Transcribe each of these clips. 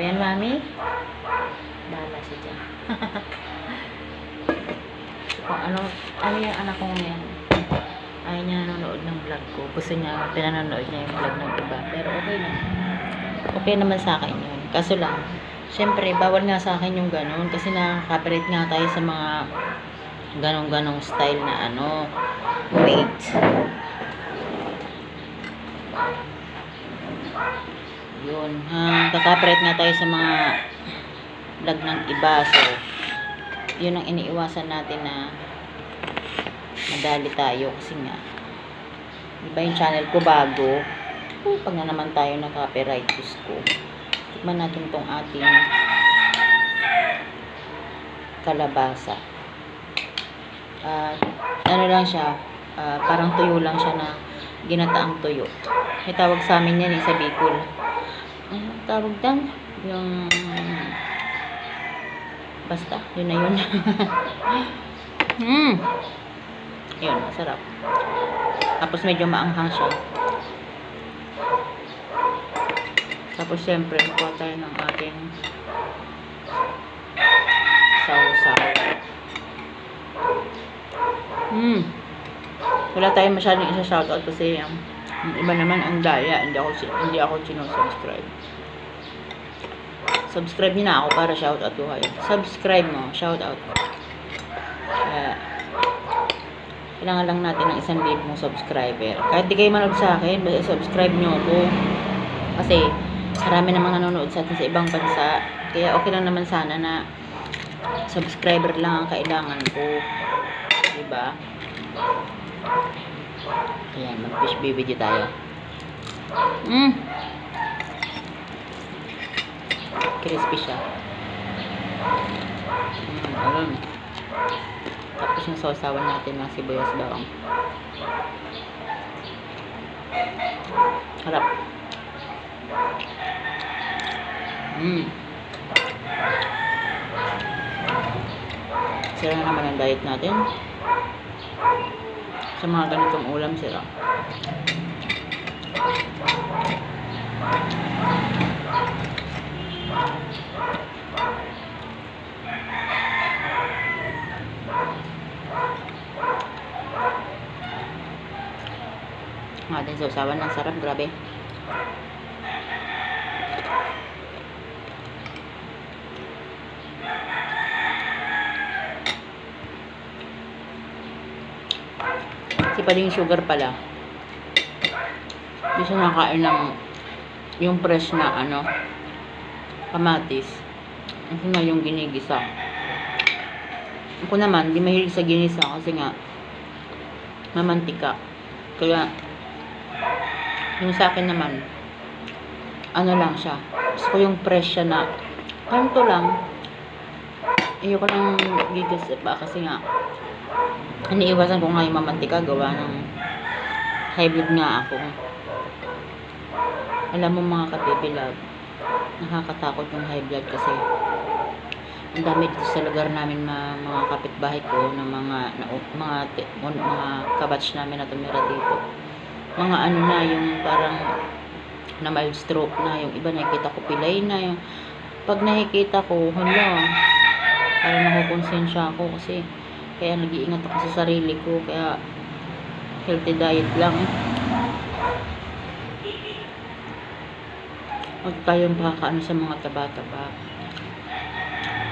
ba yan, mami? Bahala siya dyan. Kung ano, ano yung anak kong yan? Ayaw niya nanonood ng vlog ko. Gusto niya, pinanonood niya yung vlog ng iba. Pero okay na. Okay naman sa akin yun. Kaso lang, syempre, bawal nga sa akin yung ganun. Kasi nakaka-copyright nga tayo sa mga ganong-ganong style na ano. Wait. Yun. Ha, kaka-copyright nga tayo sa mga vlog ng iba. So, yun ang iniiwasan natin na madali tayo kasi nga di ba yung channel ko bago? Oh, pag na naman tayo na copyright ko. Tikman natin tong ating kalabasa. At ano lang siya ah, parang tuyo lang siya na ginataang tuyo. May tawag sa amin yan eh sa Bicol tawag dan yung basta yun na yun hmm yun, masarap. Tapos medyo maanghang siya. Tapos syempre, kuha tayo ng ating sausaw. Hmm. Wala tayong masyadong isa-shoutout kasi um, yung iba naman ang daya. Hindi ako, hindi ako sinusubscribe. Subscribe niyo na ako para shoutout ko kayo. Subscribe mo, shoutout ko. Kaya, kailangan lang natin ng isang libong subscriber. Kahit di kayo manood sa akin, basta subscribe nyo ako. Kasi, marami namang nanonood sa atin sa ibang bansa. Kaya okay lang naman sana na subscriber lang ang kailangan ko. Diba? Ayan, mag-fish video tayo. Mm. Crispy siya. Mm, alam. Tapos yung sausawan natin ng sibuyas bawang. Harap. Mmm. Sira na naman ang diet natin. Sa mga ganitong ulam sila. Ang ating sausawan ng sarap, grabe. Kasi pala yung sugar pala. Hindi siya nakain ng yung fresh na ano kamatis. Kasi nga yung ginigisa. Ako naman, di mahilig sa ginisa kasi nga mamantika. Kaya yung sa akin naman, ano lang siya. Gusto ko yung fresh siya na, kanto lang. Ayoko lang gigas pa kasi nga, iniiwasan ko nga yung mamantika gawa ng blood nga ako. Alam mo mga kapipilag, nakakatakot yung high blood kasi ang dami dito sa lugar namin mga, mga kapitbahay ko ng mga na, mga ti- mga kabatch namin na tumira dito. Mga ano na yung parang na mild stroke na yung iba nakikita ko pilay na yung pag nakikita ko hala parang nakukonsensya ako kasi kaya nag-iingat ako sa sarili ko kaya healthy diet lang huwag tayong pakakaano sa mga taba-taba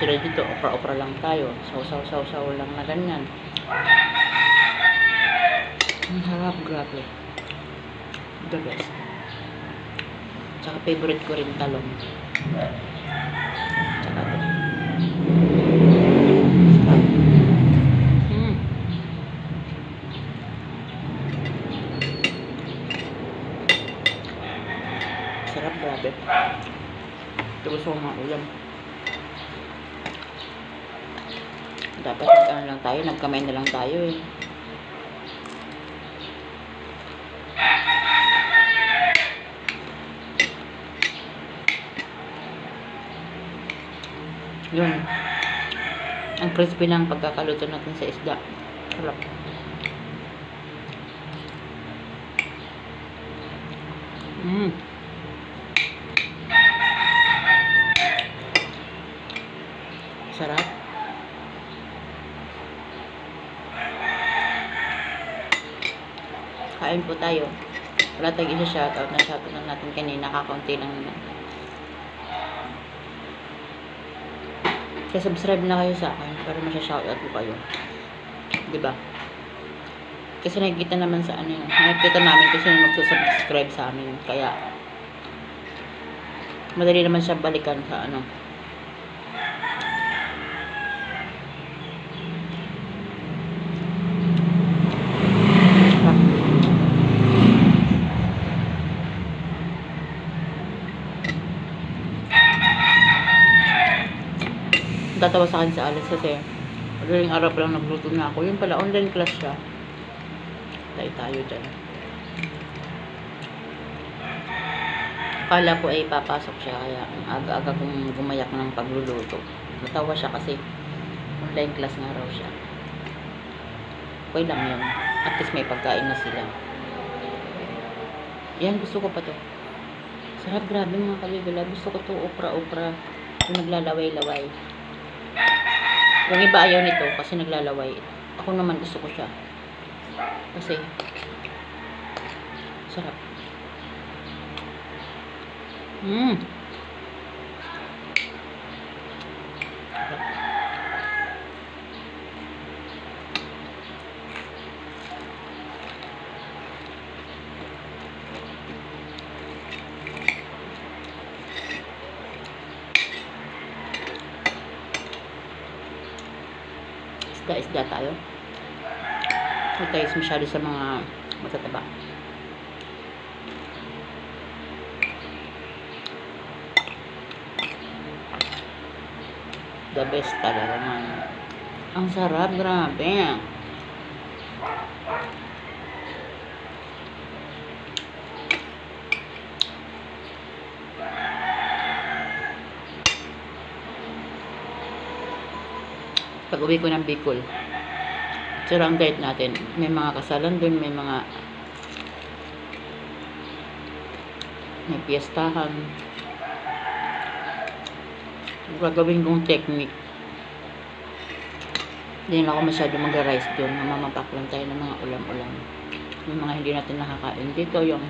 tulad dito okra-okra lang tayo saw-saw-saw-saw lang na ganyan ang harap grabe the best. Tsaka favorite ko rin talong. Tsaka to. Mm. Sarap, grabe. Ito gusto ko mga ulam. Dapat nag lang tayo, nagkamay na lang tayo eh. Yun. Ang crispy ng pagkakaluto natin sa isda. Sarap. Mm. Sarap. Kain po tayo. Wala tayong isa shoutout na shoutout na natin kanina. Kakaunti lang naman. Kaya subscribe na kayo sa akin para masya-shoutout ko kayo. 'Di ba? Kasi nakikita naman sa ano yun. Nakikita namin kasi yung magsusubscribe sa amin. Kaya, madali naman siya balikan sa ano. Tatawa sa akin si Alex kasi madaling araw pa lang nagluto na ako. Yun pala, online class siya. Tayo tayo dyan. Akala ko ay papasok siya kaya aga-aga kong gumayak ng pagluluto. Natawa siya kasi online class nga raw siya. Okay lang yun. At least may pagkain na sila. Yan, gusto ko pa to. Sarap, grabe mga kaligala. Gusto ko to okra-okra. Yung naglalaway-laway. Yung iba ayaw nito kasi naglalaway. Ako naman gusto ko siya. Kasi, sarap. Mmm. Isda-isda tayo. Huwag tayo masyado sa mga matataba. The best talaga man. Ang sarap, grabe. Pag uwi ko ng Bicol, sira ang diet natin. May mga kasalan dun, may mga may piyestahan. Gagawin kong technique. Hindi na ako masyado mag-rice doon. Mamapak lang tayo ng mga ulam-ulam. Yung mga hindi natin nakakain. Dito yung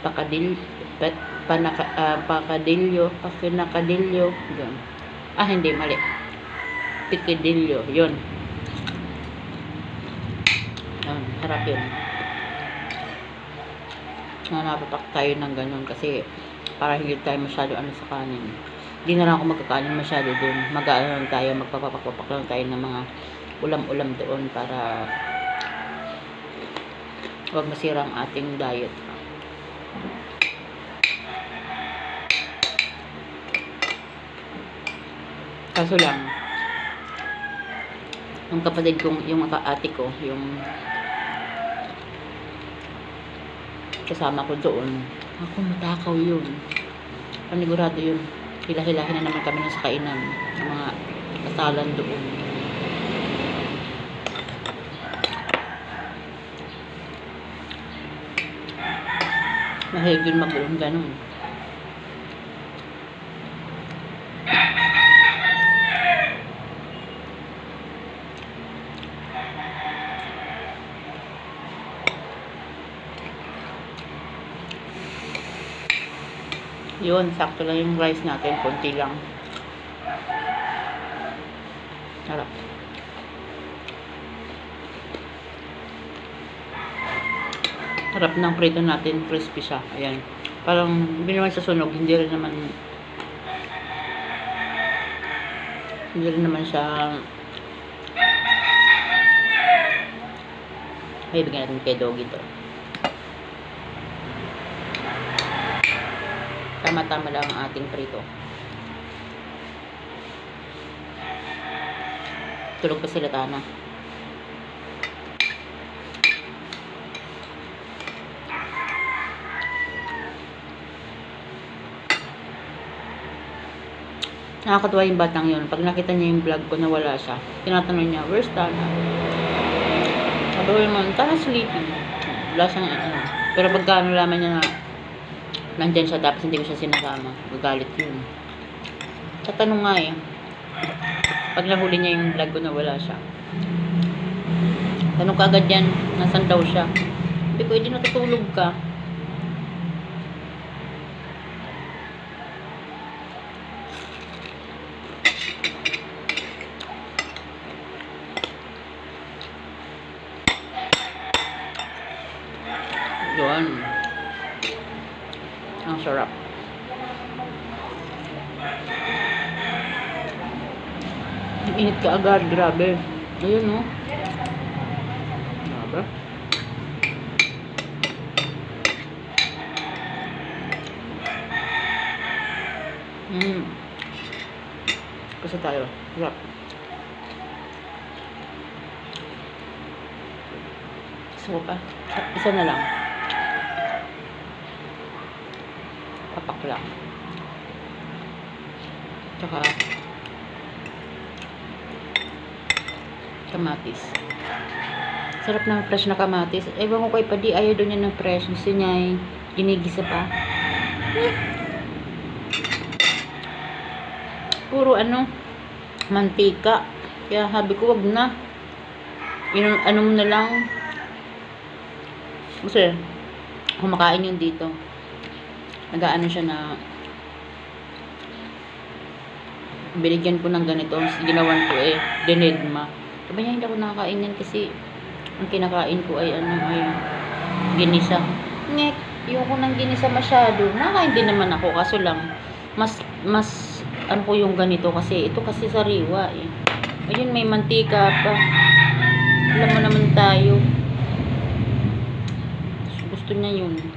pakadil, pa, panaka, ah, pakadilyo, pakinakadilyo. Yun. Ah, hindi, mali. Pikidilyo. Yun. Yun, harap yun. Nanapapak tayo ng ganun kasi para hindi tayo masyado ano sa kanin. Hindi na lang ako magkakanin masyado doon. Mag-ano lang tayo, magpapapak lang tayo ng mga ulam-ulam doon para huwag masira ang ating diet. Kaso lang, yung kapatid kong, yung ate ko, yung kasama ko doon, ako matakaw yun. Panigurado yun. Hila-hilahin na naman kami ng sa kainan ng mga kasalan doon. Mahilig yun mag-ulam ganun. Yun, sakto lang yung rice natin. Konti lang. Harap. Harap ng prito natin. Crispy siya. Ayan. Parang, hindi naman sa sunog. Hindi rin naman hindi rin naman siya ay bigyan natin kay doggy to tama-tama lang ang ating prito. Tulog pa sila Tana. Nakakatuwa yung batang yun. Pag nakita niya yung vlog ko na wala siya, tinatanong niya, where's Tana? Sabi ko naman, Tana sleeping. Wala siyang ano. Pero pagka nalaman niya na nandyan siya tapos hindi ko siya sinasama. Gagalit yun. Tatanong nga eh. Pag nahuli niya yung vlog ko na wala siya. Tanong ka agad yan, nasan daw siya? Sabi ko, hindi natutulog ka. Yun. Sarap. Ang init ka agad, grabe. Ayun, no? Grabe. Mm. Kasi tayo. Sarap. Gusto ko pa. Isa na lang. Papak lang. Tsaka kamatis. Sarap ng fresh na kamatis. Ewan ko kay Padi, ayaw doon niya ng fresh. Gusto niya ay ginigisa pa. Puro ano, mantika. Kaya sabi ko, wag na. Yun, ano mo na lang. Kasi, kumakain yun dito. Nagaano siya na binigyan ko ng ganito. Ginawan ko eh, dinedma. Sabi niya, hindi ako nakakain yan kasi ang kinakain ko ay ano ay ginisa. Ngek, yung ko ng ginisa masyado. Nakakain din naman ako kaso lang mas mas ano ko yung ganito kasi ito kasi sariwa eh. Ayun may mantika pa. Alam mo naman tayo. Gusto niya yun.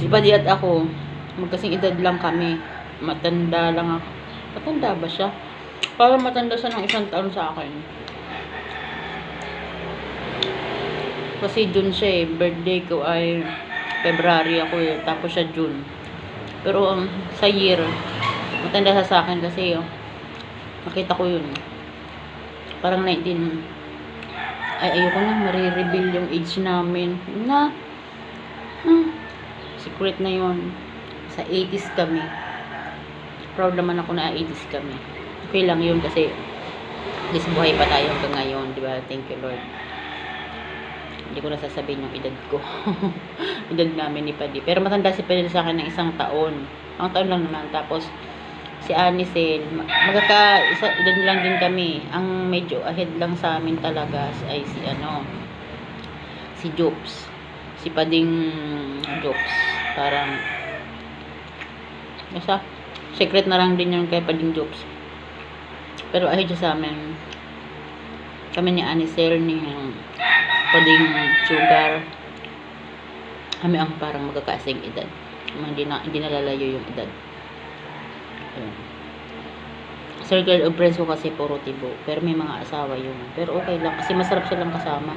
Si Buddy at ako, magkasing edad lang kami. Matanda lang ako. Matanda ba siya? Parang matanda siya ng isang taon sa akin. Kasi June siya eh. Birthday ko ay February ako eh. Tapos siya June. Pero um, sa year, matanda siya sa akin kasi oh, nakita ko yun. Parang 19 ay ayoko na marireveal yung age namin na secret na yon sa 80s kami. Proud naman ako na 80s kami. Okay lang yun kasi least buhay pa tayo hanggang ngayon di ba? Thank you Lord. Hindi ko na sasabihin yung edad ko. Edad namin ni Padi pero matanda si Padi sa akin ng isang taon. Ang taon lang naman. Tapos si Anisel magkaka isa edad lang din kami. Ang medyo ahead lang sa amin talaga ay si ano si Jobs si Pading Jobs parang basta secret na lang din yun kay Pading Jobs pero ahead siya sa amin kami ni Anisel ni Pading Sugar kami ang parang magkakasing edad hindi na hindi nalalayo yung edad Ayun. Circle of friends ko kasi puro tibo. Pero may mga asawa yun. Pero okay lang kasi masarap silang kasama.